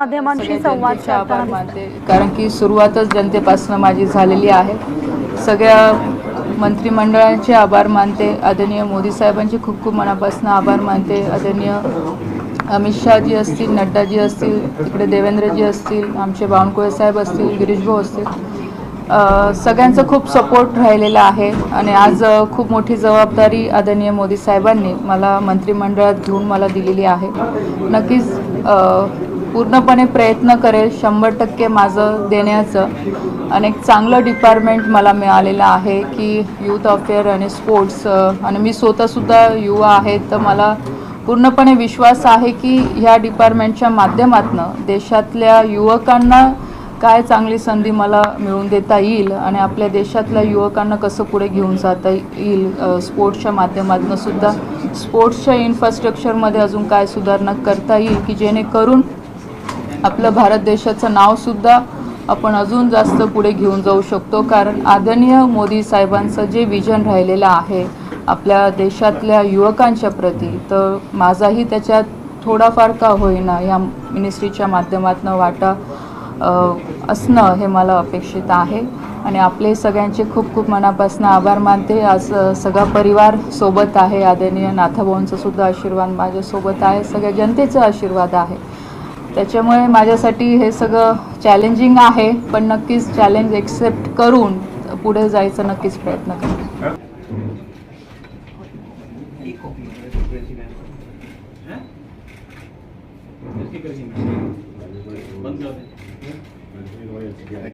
माध्यमांशी संवाद साधताना मानते कारण की सुरुवातच जनतेपासून माझी झालेली आहे. सगळ्या मंत्रिमंडळाचे आभार मानते. आदरणीय मोदी साहेबांचे खूप खूप मनापासून आभार मानते. आदरणीय अमित शहाजी असतील नड्डाजी असतील तिकडे देवेंद्रजी असतील आमचे बावनकुळे साहेब असतील गिरीश भाऊ असतील सगळ्यांचा खूप सपोर्ट राहिलेला आहे आणि आज खूप मोठी जबाबदारी आदरणीय मोदी साहेबांनी मला मंत्रिमंडळात घेऊन मला दिलेली आहे. नक्कीच पूर्णपणे प्रयत्न करेल शंभर टक्के माझं देण्याचं. आणि एक चांगलं डिपार्टमेंट मला मिळालेलं आहे की यूथ अफेअर आणि स्पोर्ट्स आणि मी स्वतःसुद्धा युवा आहे तर मला पूर्णपणे विश्वास आहे की ह्या डिपार्टमेंटच्या माध्यमातून देशातल्या युवकांना काय चांगली संधी मला मिळवून देता येईल आणि आपल्या देशातल्या युवकांना कसं पुढे घेऊन जाता येईल स्पोर्ट्सच्या माध्यमातून सुद्धा. स्पोर्ट्सच्या इन्फ्रास्ट्रक्चरमध्ये अजून काय सुधारणा करता येईल की जेणेकरून आपलं भारत देशाचं नावसुद्धा आपण अजून जास्त पुढे घेऊन जाऊ शकतो. कारण आदरणीय मोदी साहेबांचं जे विजन राहिलेलं आहे आपल्या देशातल्या युवकांच्या प्रती तर माझाही त्याच्यात थोडाफार का होईना या मिनिस्ट्रीच्या माध्यमातून वाटा असणं हे मला अपेक्षित आहे. आणि आपले सगळ्यांचे खूप खूप मनापासून आभार मानते. आज सगळा परिवार सोबत आहे. आदरणीय नाथाभाऊंचा सुद्धा आशीर्वाद माझ्यासोबत आहे. सगळ्या जनतेचा आशीर्वाद आहे. त्याच्यामुळे माझ्यासाठी हे सगळं चॅलेंजिंग आहे पण नक्कीच चॅलेंज एक्सेप्ट करून पुढे जायचा नक्कीच प्रयत्न करेन बंद कर